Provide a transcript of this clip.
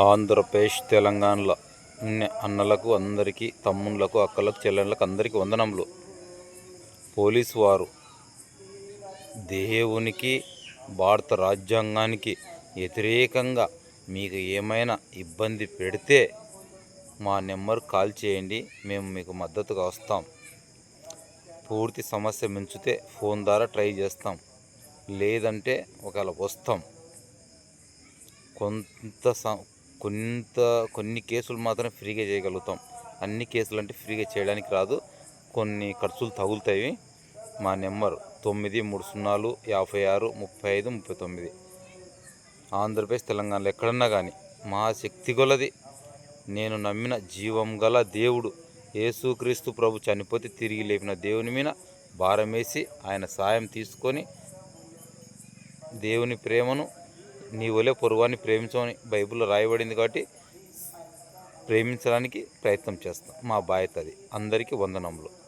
ఆంధ్రప్రదేశ్ తెలంగాణలో ఉన్న అన్నలకు అందరికీ తమ్ముళ్ళకు అక్కలకు చెల్లెళ్ళకు అందరికీ వందనములు. పోలీసు వారు దేవునికి భారత రాజ్యాంగానికి వ్యతిరేకంగా మీకు ఏమైనా ఇబ్బంది పెడితే మా నెంబర్ కాల్ చేయండి మేము మీకు మద్దతుగా వస్తాం. పూర్తి సమస్య మించితే ఫోన్ ద్వారా ట్రై చేస్తాం. లేదంటే ఒకవేళ వస్తాం. కొంత స- కొంత కొన్ని కేసులు మాత్రం ఫ్రీగా చేయగలుగుతాం. అన్ని కేసులు అంటే ఫ్రీగా చేయడానికి రాదు. కొన్ని ఖర్చులు తగులుతాయి. మా నెంబర్ తొమ్మిది మూడు సున్నాలు యాభై ఆరు ముప్పై ఐదు ముప్పై తొమ్మిది. ఆంధ్రప్రదేశ్ తెలంగాణలో ఎక్కడన్నా కానీ మా శక్తి గొలది. నేను నమ్మిన జీవం గల దేవుడు యేసుక్రీస్తు ప్రభు చనిపోతే తిరిగి లేపిన దేవుని మీద భారం వేసి ఆయన సాయం తీసుకొని దేవుని ప్రేమను నీ వలే పొరువాన్ని ప్రేమించమని బైబిల్లో రాయబడింది కాబట్టి ప్రేమించడానికి ప్రయత్నం చేస్తాం. మా బాధ్యత అది. అందరికీ వందనములు.